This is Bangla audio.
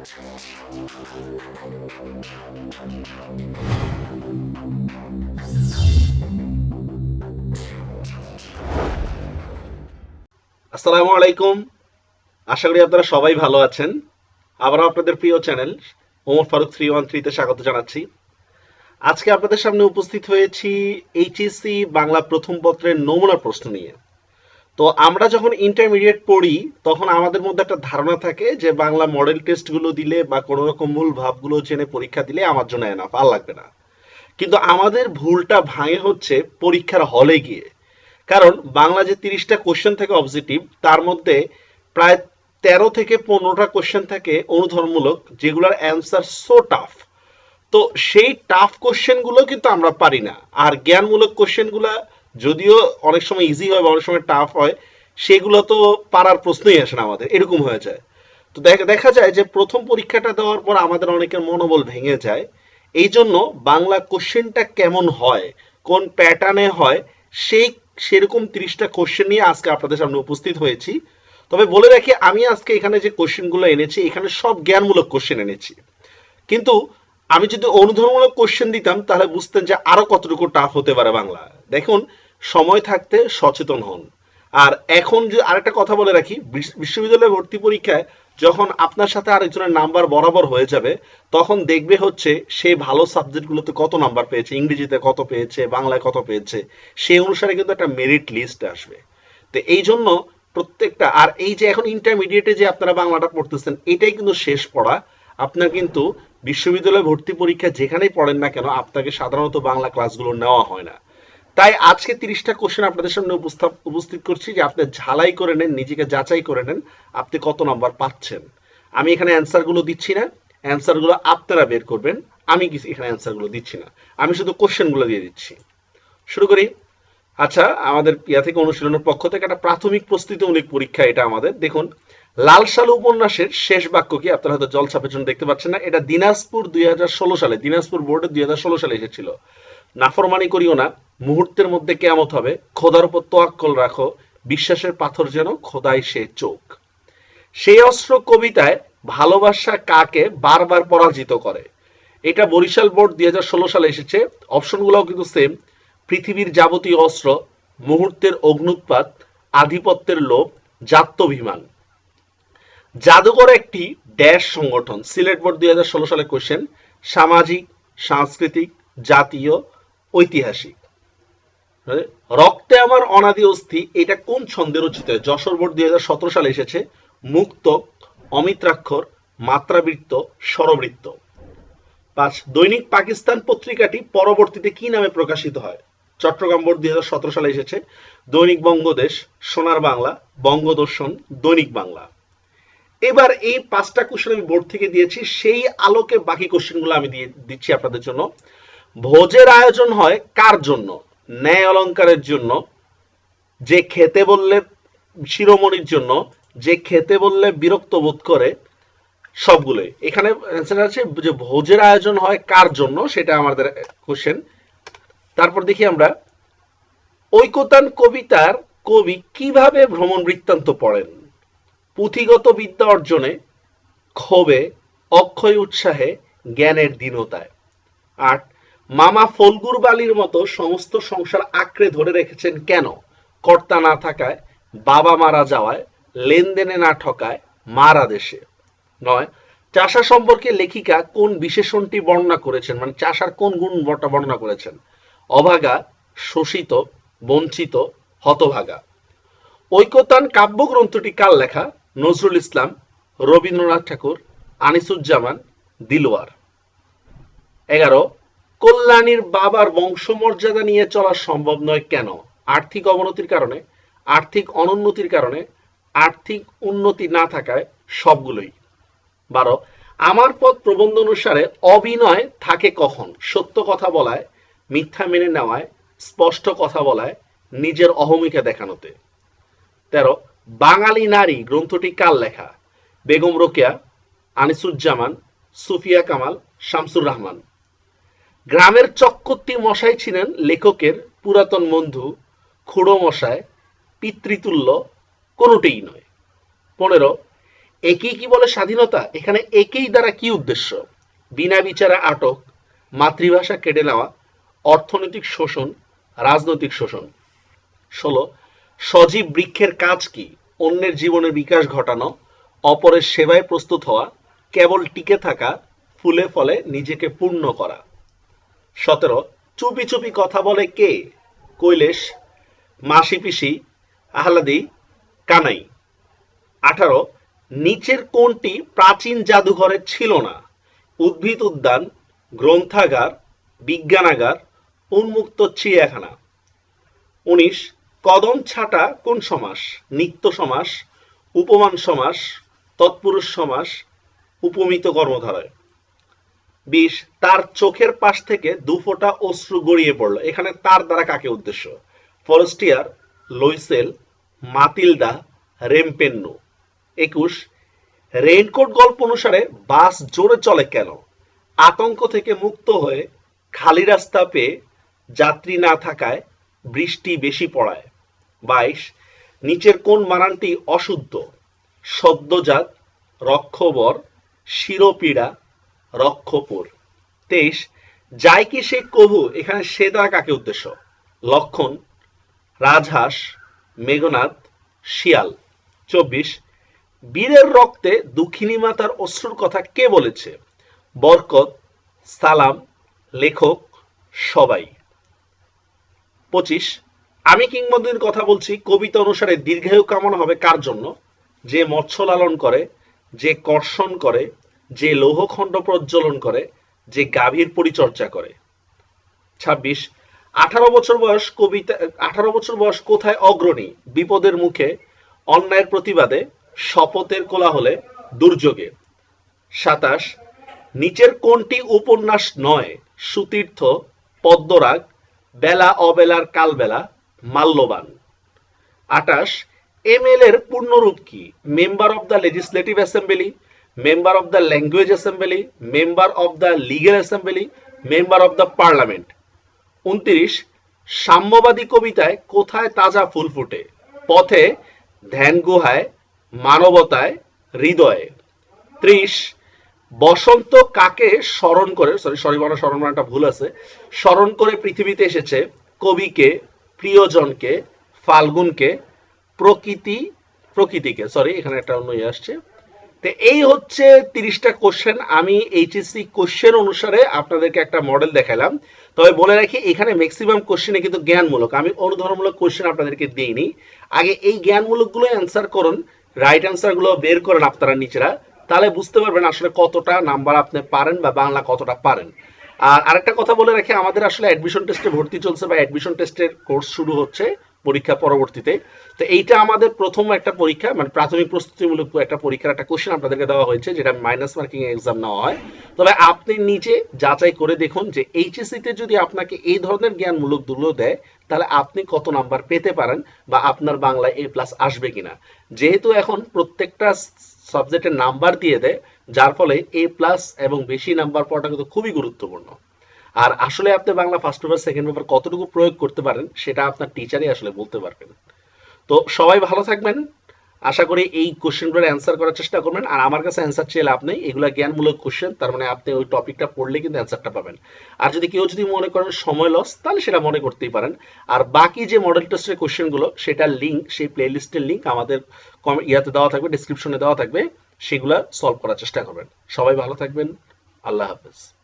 আসসালামু আলাইকুম। আশা করি আপনারা সবাই ভালো আছেন। আবারও আপনাদের প্রিয় channel Omar Faruk three one থ্রিতে স্বাগত জানাচ্ছি। আজকে আপনাদের সামনে উপস্থিত হয়েছি এইচএসসি বাংলা প্রথম পত্রের নমুনা প্রশ্ন নিয়ে। তো আমরা যখন ইন্টারমিডিয়েট পড়ি, তখন আমাদের মধ্যে একটা ধারণা থাকে যে বাংলা মডেল টেস্টগুলো দিলে বা কোনো রকম মূল ভাবগুলো জেনে পরীক্ষা দিলে আমার জন্য এনাফ আর লাগবে না। কিন্তু আমাদের ভুলটা ভাঙে হচ্ছে পরীক্ষার হলে গিয়ে। কারণ বাংলা যে তিরিশটা কোশ্চেন থাকে অবজেক্টিভ তার মধ্যে প্রায় তেরো থেকে পনেরোটা কোশ্চেন থাকে অনুধর্মমূলক যেগুলোর অ্যান্সার সো টাফ তো সেই টাফ কোশ্চেনগুলো কিন্তু আমরা পারি না। আর জ্ঞানমূলক কোশ্চেনগুলো যদিও অনেক সময় ইজি হয় বা অনেক সময় টাফ হয়, সেগুলো তো পারার প্রশ্নই আসে না আমাদের, এরকম হয়ে যায়। তো দেখা যায় যে প্রথম পরীক্ষাটা দেওয়ার পর আমাদের অনেকের মনোবল ভেঙে যায়। এই জন্য বাংলা কোশ্চেনটা কেমন হয়, কোন প্যাটার্নে হয়, সেই সেরকম তিরিশটা কোশ্চেন নিয়ে আজকে আপনাদের সামনে উপস্থিত হয়েছি। তবে বলে রাখি, আমি আজকে এখানে যে কোশ্চেনগুলো এনেছি, এখানে সব জ্ঞানমূলক কোশ্চেন এনেছি। কিন্তু আমি যদি অনুধর্মমূলক কোশ্চেন দিতাম, তাহলে বুঝতেন যে আরও কতটুকু টাফ হতে পারে বাংলা। দেখুন, সময় থাকতে সচেতন হন। আর এখন যে আরেকটা কথা বলে রাখি, বিশ- বিশ্ববিদ্যালয়ে ভর্তি পরীক্ষায় যখন আপনার সাথে আরেকজনের নাম্বার বরাবর হয়ে যাবে, তখন দেখবে হচ্ছে সে ভালো সাবজেক্টগুলোতে কত নাম্বার পেয়েছে, ইংরেজিতে কত পেয়েছে, বাংলায় কত পেয়েছে সেই অনুসারে কিন্তু একটা মেরিট লিস্ট আসবে। তো এই জন্য প্রত্যেকটা, আর এই যে এখন ইন্টারমিডিয়েটে যে আপনারা বাংলাটা পড়তেছেন, এটাই কিন্তু শেষ পড়া। আপনার কিন্তু বিশ্ববিদ্যালয় ভর্তি পরীক্ষা যেখানেই পড়েন না কেন, আপনাকে সাধারণত বাংলা ক্লাসগুলো নেওয়া হয় না। তাই আজকে তিরিশটা কোশ্চেন আপনাদের সামনে উপস্থিত করছি যে আপনি ঝালাই করে নেন, নিজেকে যাচাই করে নেন, আপনি কত নম্বর পাচ্ছেন। আমি এখানে অ্যান্সারগুলো দিচ্ছি না অ্যান্সারগুলো আপনারা বের করবেন, আমি এখানে অ্যান্সারগুলো দিচ্ছি না। আমি শুধু কোশ্চেনগুলো দিয়ে দিচ্ছি। শুরু করি। আচ্ছা আমাদের ইয়া থেকে অনুশীলনের পক্ষ থেকে একটা প্রাথমিক প্রস্তুতিমূলক পরীক্ষা এটা আমাদের। দেখুন লাল সালু উপন্যাসের শেষ বাক্য কি? আপনারা হয়তো জল ছাপের জন্য দেখতে পাচ্ছেন না। এটা দিনাজপুর দুই হাজার ষোলো সালে, দিনাজপুর বোর্ডে দুই হাজার ষোলো সালে এসেছিল। নাফরমানি করিও না। মুহূর্তের মধ্যে কেমত হবে। খোদার উপর তোয়াক্কল রাখো। বিশ্বাসের পাথর যেন খোদাই সে চোখ। সেই অস্ত্র কবিতায় ভালোবাসা কাকে বারবার পরাজিত করে। এটা বরিশাল বোর্ড দুই সালে এসেছে। অপশনগুলোও কিন্তু সেম পৃথিবীর যাবতীয় অস্ত্র, মুহূর্তের অগ্নুৎপাত আধিপত্যের লোভ, জাত্যভিমান। জাদুঘর একটি ড্যাশ সংগঠন। সিলেট বোর্ড দুই হাজার ষোলো সালে কোশ্চেন সামাজিক, সাংস্কৃতিক, জাতীয় ঐতিহাসিক। রক্তে আমার অনাদি অস্থি, এটা কোন ছন্দে রচিত? যশোর বোর্ড দুই সালে এসেছে। মুক্ত, অমিত্রাক্ষর, মাত্রাবৃত্ত, স্বরবৃত্ত। পাঁচ, দৈনিক পাকিস্তান পত্রিকাটি পরবর্তীতে কি নামে প্রকাশিত হয়? চট্টগ্রাম বোর্ড দুই হাজার সতেরো সালে এসেছে। দৈনিক বঙ্গদেশ, সোনার বাংলা, বঙ্গদর্শন, দৈনিক বাংলা। এবার এই পাঁচটা কোশ্চেন আমি বোর্ড থেকে দিয়েছি, সেই আলোকে বাকি কোশ্চেনগুলো আমি দিয়ে দিচ্ছি আপনাদের জন্য। ভোজের আয়োজন হয় কার জন্য? ন্যায় অলংকারের জন্য, যে খেতে বললে শিরোমণির জন্য, যে খেতে বললে বিরক্ত বোধ করে, সবগুলোই। এখানে অ্যান্সার আছে যে ভোজের আয়োজন হয় কার জন্য, সেটা আমাদের কোশ্চেন তারপর দেখি আমরা, ঐকতান কবিতার কবি কীভাবে ভ্রমণ বৃত্তান্ত পড়েন? পুঁথিগত বিদ্যা অর্জনে, ক্ষোভে, অক্ষয় উৎসাহে, জ্ঞানের দীনতায়। আট মামা ফলগুর বালির মতো সমস্ত সংসার আঁকড়ে ধরে রেখেছেন কেন? কর্তা না থাকায়, বাবা মারা যাওয়ায়, লেনদেনে না ঠকায়, মারা দেশে। নয়, চাষা সম্পর্কে লেখিকা কোন বিশেষণটি বর্ণনা করেছেন? মানে চাষার কোন গুণটা বর্ণনা করেছেন? অভাগা, শোষিত, বঞ্চিত, হতভাগা। ঐকতান কাব্যগ্রন্থটি কার লেখা? নজরুল ইসলাম, রবীন্দ্রনাথ ঠাকুর, আনিসুজ্জামান, দিলওয়ার। এগারো কল্যাণীর বাবার বংশমর্যাদা নিয়ে চলা সম্ভব নয় কেন? আর্থিক অবনতির কারণে, আর্থিক অনুন্নতির কারণে, আর্থিক উন্নতি না থাকায় সবগুলোই। বারো, আমার পথ প্রবন্ধ অনুসারে অভিনয় থাকে কখন? সত্য কথা বলায়, মিথ্যা মেনে নেওয়ায়, স্পষ্ট কথা বলায়, নিজের অহমিকা দেখানোতে। তেরো, বাঙালি নারী গ্রন্থটি কার লেখা? বেগম রোকেয়া, আনিসুজ্জামান, সুফিয়া কামাল, শামসুর রহমান। গ্রামের চক্কর্তি মশাই ছিলেন লেখকের পুরাতন বন্ধু, খুড়ো মশায় পিতৃতুল্য, কোনোটিই নয়। পনেরো, একেই কি বলে স্বাধীনতা? এখানে একেই দ্বারা কি উদ্দেশ্য? বিনা বিচারে আটক, মাতৃভাষা কেড়ে নেওয়া, অর্থনৈতিক শোষণ, রাজনৈতিক শোষণ। ষোলো, সজীব বৃক্ষের কাজ কি? অন্যের জীবনের বিকাশ ঘটানো, অপরের সেবায় প্রস্তুত হওয়া, কেবল টিকে থাকা, ফুলে ফলে নিজেকে পূর্ণ করা। সতেরো, চুপি চুপি কথা বলে কে? কৈলেশ, মাসি পিসি, আহ্লাদি, কানাই। আঠারো, নিচের কোনটি প্রাচীন জাদুঘরে ছিল না। উদ্ভিদ উদ্যান, গ্রন্থাগার, বিজ্ঞানাগার, উন্মুক্ত চিড়িয়াখানা। উনিশ, কদম ছাটা কোন সমাস? নিত্য সমাস, উপমান সমাস, তৎপুরুষ সমাস, উপমিত কর্মধারয়। বিশ তার চোখের পাশ থেকে দু ফোঁটা অশ্রু গড়িয়ে পড়ল। এখানে তার দ্বারা কাকে উদ্দেশ্য? ফরেস্টিয়ার লইসেল মাতিলদা রেমপেন্নু। একুশ, রেইনকোট গল্প অনুসারে বাস জোরে চলে কেন? আতঙ্ক থেকে মুক্ত হয়ে খালি রাস্তা পেয়ে যাত্রী না থাকায় বৃষ্টি বেশি পড়ায়। বাইশ, নিচের কোন মানানটি অশুদ্ধ? সদ্যজাত রক্ষবর, শিরোপীড়া রক্ষপুর। তেইশ, যায় কি সে কহু এখানে সে দ্বারা কাকে উদ্দেশ্য? লক্ষণ, রাজহাঁস মেঘনাথ শিয়াল। চব্বিশ, বীরের রক্তে দুঃখিনী মাতার অশ্রুর কথা কে বলেছে? বরকত, সালাম, লেখক, সবাই। পঁচিশ, আমি কিংবদন্তির কথা বলছি, কবিতা অনুসারে দীর্ঘায়ু কামনা হবে কার জন্য? যে মৎস্য লালন করে, যে কর্ষণ করে যে লৌহখণ্ড প্রজ্বলন করে, যে গাভীর পরিচর্যা করে। ছাব্বিশ, আঠারো বছর বয়স কবিতা, আঠারো বছর বয়স কোথায় অগ্রণী? বিপদের মুখে, অন্যায়ের প্রতিবাদে, শপথের কোলাহলে, দুর্যোগে। সাতাশ, নিচের কোনটি উপন্যাস নয়? সুতীর্থ, পদ্মরাগ, বেলা অবেলার কালবেলা, মাল্যবান। আটাশ এমএল এর পূর্ণরূপ কি? Member of the legislative assembly member of the language assembly member of the legal assembly member of the parliament উনত্রিশ, সাম্যবাদী কবিতায় কোথায় তাজা ফুল ফুটে? পথে, ধ্যান গুহায়, মানবতায়, হৃদয়ে। ত্রিশ, বসন্ত কাকে স্মরণ করে? সরি সরি মানে স্মরণ মানাটা ভুল আছে। স্মরণ করে পৃথিবীতে এসেছে কবিকে, প্রিয়জনকে, ফাল্গুনকে, প্রকৃতি, প্রকৃতিকে। সরি এখানে একটা অন্য ইয়ে আসছে। তো এই হচ্ছে তিরিশটা কোশ্চেন আমি এইচএসসি কোশ্চেন অনুসারে আপনাদেরকে একটা মডেল দেখালাম। তবে বলে রাখি, এখানে ম্যাক্সিমাম কোশ্চেনে কিন্তু জ্ঞানমূলক। আমি অনুধর্মূলক কোশ্চেন আপনাদেরকে দিইনি। আগে এই জ্ঞানমূলকগুলো অ্যান্সার করুন রাইট অ্যান্সারগুলো বের করেন আপনারা নিচেরা তাহলে বুঝতে পারবেন আসলে কতটা নাম্বার আপনি পারেন বা বাংলা কতটা পারেন। আর আরেকটা কথা বলে রাখি, আমাদের আসলে অ্যাডমিশন টেস্টে ভর্তি চলছে বা অ্যাডমিশন টেস্টের কোর্স শুরু হচ্ছে। পরীক্ষা পরবর্তীতে। তো এইটা আমাদের প্রথম একটা পরীক্ষা মানে প্রাথমিক প্রস্তুতিমূলক একটা পরীক্ষার একটা কোশ্চেন আপনাদেরকে দেওয়া হয়েছে, যেটা মাইনাস মার্কিং এক্সাম নেওয়া হয়। তবে আপনি নিজে যাচাই করে দেখুন যে এইচএসসি তে যদি আপনাকে এই ধরনের জ্ঞানমূলক দুলো দেয়, তাহলে আপনি কত নাম্বার পেতে পারেন বা আপনার বাংলায় এ প্লাস আসবে কিনা। যেহেতু এখন প্রত্যেকটা সাবজেক্টের নাম্বার দিয়ে দেয়, যার ফলে এ প্লাস এবং বেশি নাম্বার পাওয়াটা কিন্তু খুবই গুরুত্বপূর্ণ। আর আসলে আপনি Bangla first paper second paper কতটুকু প্রয়োগ করতে পারেন, সেটা আপনার টিচারই আসলে বলতে পারবেন। তো সবাই ভালো থাকবেন। আশা করি এই কোশ্চেনগুলোর অ্যান্সার করার চেষ্টা করবেন। আর আমার কাছে অ্যান্সার লাভ নেই। এগুলো জ্ঞানমূলক কোশ্চেন তার মানে আপনি ওই টপিকটা পড়লে কিন্তু অ্যান্সারটা পাবেন। আর যদি কেউ যদি মনে করেন সময় লস তাহলে সেটা মনে করতেই পারেন। আর বাকি যে মডেল টেস্টের কোশ্চেনগুলো সেটার লিঙ্ক সেই প্লে লিস্টের লিঙ্ক আমাদের ইয়াতে দেওয়া থাকবে ডিসক্রিপশনে দেওয়া থাকবে। সেগুলা সলভ করার চেষ্টা করবেন। সবাই ভালো থাকবেন। আল্লাহ হাফেজ।